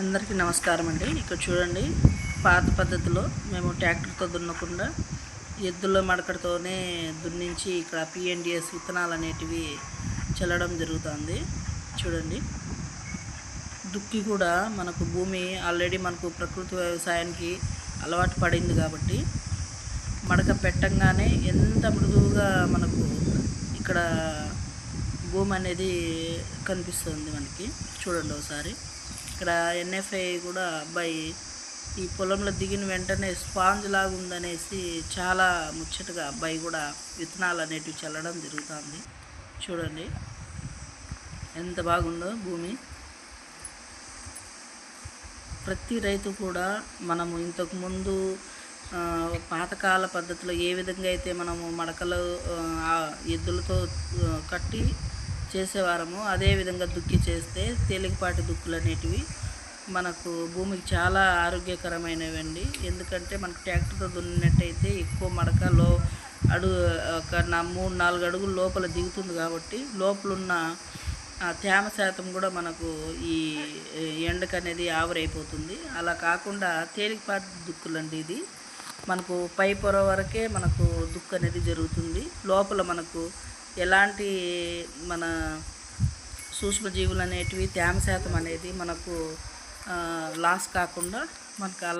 అందరికీ నమస్కారం అండి. ఇక్కడ చూడండి పాత పద్ధతిలో మేము ట్రాక్టర్తో దున్నకుండా ఎద్దుల మడకడితోనే దున్నించి ఇక్కడ పిఎన్డిఎస్ విత్తనాలు అనేటివి చల్లడం జరుగుతుంది. చూడండి దుక్కి కూడా మనకు భూమి ఆల్రెడీ మనకు ప్రకృతి వ్యవసాయానికి అలవాటు పడింది కాబట్టి మడక పెట్టంగానే ఎంత మృదువుగా మనకు ఇక్కడ భూమి అనేది కనిపిస్తుంది మనకి. చూడండి ఒకసారి. ఇక్కడ ఎన్ఎఫ్ఐ కూడా అబ్బాయి ఈ పొలంలో దిగిన వెంటనే స్పాంజ్ లాగా ఉందనేసి చాలా ముచ్చటగా అబ్బాయి కూడా విత్తనాలు అనేటివి చల్లడం జరుగుతుంది. చూడండి. ఎంత బాగుందో భూమి. ప్రతి రైతు కూడా మనము ఇంతకుముందు పాతకాల పద్ధతిలో ఏ విధంగా అయితే మనము మడకలు ఆ, ఎద్దులతో కట్టి చేసేవారము. అదే విధంగా దుక్కి చేస్తే తేలికపాటి దుక్కులు అనేటివి మనకు భూమికి చాలా ఆరోగ్యకరమైనవండి. ఎందుకంటే మనకు ట్రాక్టర్తో దున్నినట్టయితే ఎక్కువ మడకలో అడుగు ఒక నా మూడు నాలుగు అడుగులు లోపల దిగుతుంది కాబట్టి లోపలున్న తేమ శాతం కూడా మనకు ఈ ఎండకు అనేది ఆవరైపోతుంది. అలా కాకుండా తేలికపాటి దుక్కులండి ఇది. మనకు పై పొర వరకే మనకు దుక్కు అనేది జరుగుతుంది. లోపల మనకు ఎలాంటి మన సూక్ష్మజీవులు అనేటివి తేమ శాతం అనేది మనకు లాస్ కాకుండా మనకు అలా